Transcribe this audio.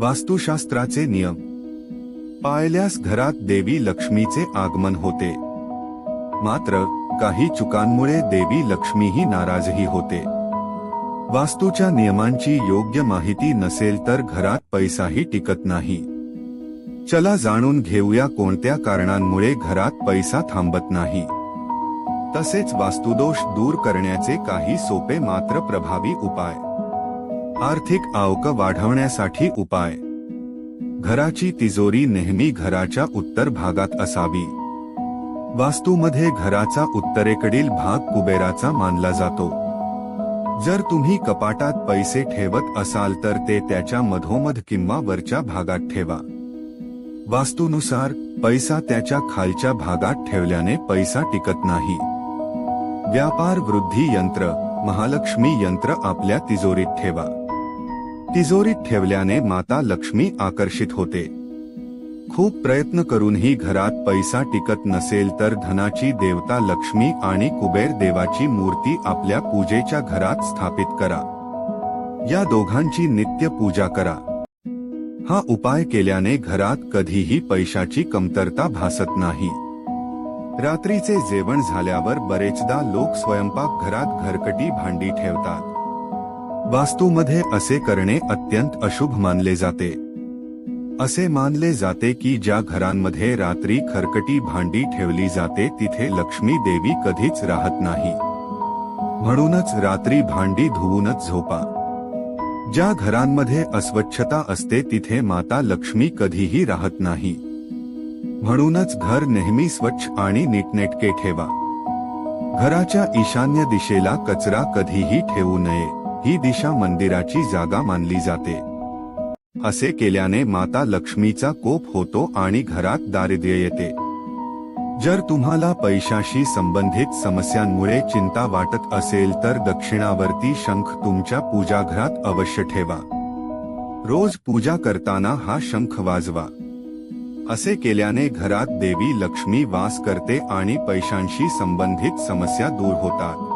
वास्तुशास्त्राचे नियम. पाळल्यास घरात देवी लक्ष्मीचे आगमन होते. मात्र काही चुकांमुळे देवी लक्ष्मीही नाराजही होते. वास्तूच्या नियमांची योग्य माहिती नसेल तर घरात पैसाही टिकत नाही. चला जाणून घेऊया कोणत्या कारणांमुळे घरात पैसा थांबत नाही. तसेच वास्तुदोष दूर करण्याचे काही सोपे मात्र प्रभावी उपाय. आर्थिक आवक वाढवण्यासाठी उपाय. घराची तिजोरी नेहमी घराच्या उत्तर भागात असावी. वास्तूमध्ये घराचा उत्तरेकडील भाग कुबेराचा मानला जातो. जर तुम्ही कपाटात पैसे ठेवत असाल तर ते त्याच्या मधोमध किंवा वरच्या भागात ठेवा. वास्तूनुसार पैसा त्याच्या खालच्या भागात ठेवल्याने पैसा टिकत नाही. व्यापार वृद्धी यंत्र महालक्ष्मी यंत्र आपल्या तिजोरीत ठेवा. तिजोरीत ठेवल्याने माता लक्ष्मी आकर्षित होते. खूप प्रयत्न करूनही घरात पैसा टिकत नसेल तर धनाची देवता लक्ष्मी आणि कुबेर देवाची मूर्ती आपल्या पूजेच्या घरात स्थापित करा. या दोघांची नित्य पूजा करा. हा उपाय केल्याने घरात कधीही पैशाची कमतरता भासत नाही. रात्रीचे जेवण झाल्यावर बरेचदा लोक स्वयंपाक घरात घरकटी भांडी ठेवतात. वास्तूमध्ये असे करणे अत्यंत अशुभ मानले जाते. असे मानले जाते की ज्या घरांमध्ये रात्री खरकटी भांडी ठेवली जाते तिथे लक्ष्मी देवी कधीच राहत नाही. म्हणूनच रात्री भांडी धुवूनच झोपा. ज्या घरांमध्ये अस्वच्छता असते तिथे माता लक्ष्मी कधीही राहत नाही. म्हणूनच घर नेहमी स्वच्छ आणि नीटनेटके ठेवा. घराच्या ईशान्य दिशेला कचरा कधीही ठेवू नये. ही दिशा मंदिराची जागा मानली जाते. असे केल्याने माता लक्ष्मीचा कोप होतो आणि घरात दारिद्र्य येते. जर तुम्हाला पैशाशी संबंधित समस्यांमुळे चिंता वाटत असेल तर दक्षिणावर्ती शंख तुमच्या पूजाघरात अवश्य ठेवा. रोज पूजा करताना हा शंख वाजवा. असे केल्याने घरात देवी लक्ष्मी वास करते आणि पैशांशी संबंधित समस्या दूर होतात.